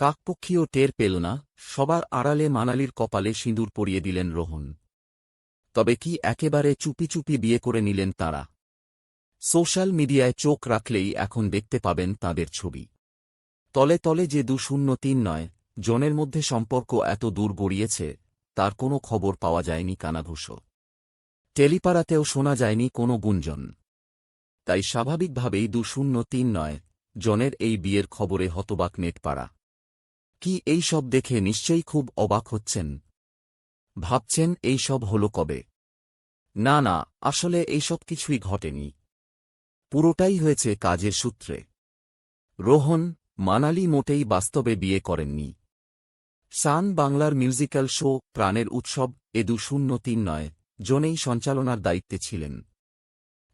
কাকপক্ষীও টের পেল না, সবার আড়ালে মানালির কপালে সিঁদুর পরিয়ে দিলেন রোহন। তবে কি একেবারে চুপি চুপি বিয়ে করে নিলেন তাঁরা? সোশ্যাল মিডিয়ায় চোখ রাখলেই এখন দেখতে পাবেন তাঁদের ছবি। তলে তলে যে দু শূন্য তিন নয়, জনের মধ্যে সম্পর্ক এত দূর গড়িয়েছে, তার কোনো খবর পাওয়া যায়নি কানাঘুষো। টেলিপাড়াতেও শোনা যায়নি কোনো গুঞ্জন। তাই স্বাভাবিকভাবেই দু শূন্য তিন নয়, জনের এই বিয়ের খবরে হতবাক নেটপাড়া। কি এই সব দেখে নিশ্চয়ই খুব অবাক হচ্ছেন। ভাবছেন এই সব হল কবে? না না, আসলে এইসব কিছুই ঘটেনি। পুরোটাই হয়েছে কাজের সূত্রে। রোহন, মানালি মোটেই বাস্তবে বিয়ে করেননি। সান বাংলার মিউজিক্যাল শো, প্রাণের উৎসব, এ দু শূন্য তিন নয়, জনেই সঞ্চালনার দায়িত্বে ছিলেন।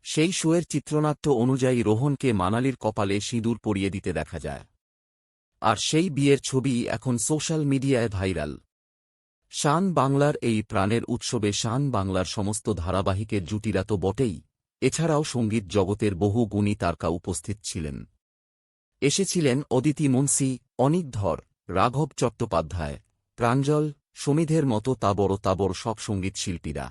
সেই শোয়ের চিত্রনাট্য অনুযায়ী রোহনকে মানালির কপালে সিঁদুর পরিয়ে দিতে দেখা যায়। আর সেই বিয়ের ছবি এখন সোশ্যাল মিডিয়ায় ভাইরাল। শান বাংলার এই প্রাণের উৎসবে শান বাংলার সমস্ত ধারাবাহিকের জুটিরা তো বটেই, এছাড়াও সংগীত জগতের বহু গুণী তারকা উপস্থিত ছিলেন। এসেছিলেন অদিতি মুন্সি, অনিক ধর, রাঘব চট্টোপাধ্যায়, প্রাঞ্জল, সমিধের মতো তাবড় তাবর সব সংগীত শিল্পীরা।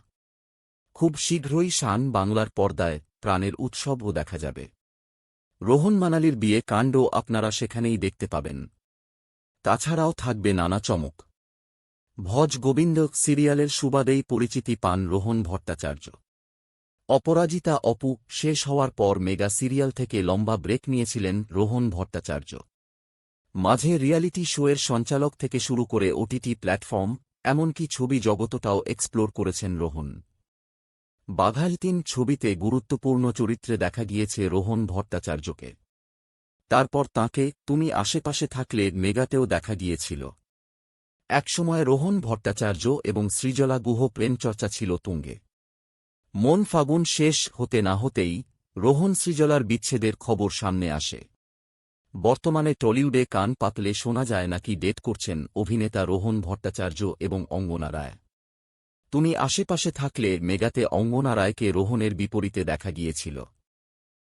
খুব শীঘ্রই শান বাংলার পর্দায় প্রাণের উৎসবও দেখা যাবে। রোহন মানালির বিয়ে কাণ্ড আপনারা সেখানেই দেখতে পাবেন। তাছাড়াও থাকবে নানা চমক। ভজ গোবিন্দ সিরিয়ালের সুবাদেই পরিচিতি পান রোহন ভট্টাচার্য। অপরাজিতা অপু শেষ হওয়ার পর মেগা সিরিয়াল থেকে লম্বা ব্রেক নিয়েছিলেন রোহন ভট্টাচার্য। মাঝে রিয়ালিটি শোয়ের সঞ্চালক থেকে শুরু করে ওটিটি প্ল্যাটফর্ম, এমনকি ছবি জগতটাও এক্সপ্লোর করেছেন রোহন। বাঘাল তিন ছবিতে গুরুত্বপূর্ণ চরিত্রে দেখা গিয়েছে রোহন ভট্টাচার্যকে। তারপর তাঁকে তুমি আশেপাশে থাকলে মেগাতেও দেখা গিয়েছিল। একসময় রোহন ভট্টাচার্য এবং সৃজলা গুহ প্রেমচর্চা ছিল তুঙ্গে। মন ফাগুন শেষ হতে না হতেই রোহন সৃজলার বিচ্ছেদের খবর সামনে আসে। বর্তমানে টলিউডে কান পাতলে শোনা যায় নাকি ডেট করছেন অভিনেতা রোহন ভট্টাচার্য এবং অঙ্গনা রায়। তুমি আশেপাশে থাকলে মেগাতে অঙ্গনা রায়কে রোহনের বিপরীতে দেখা গিয়েছিল।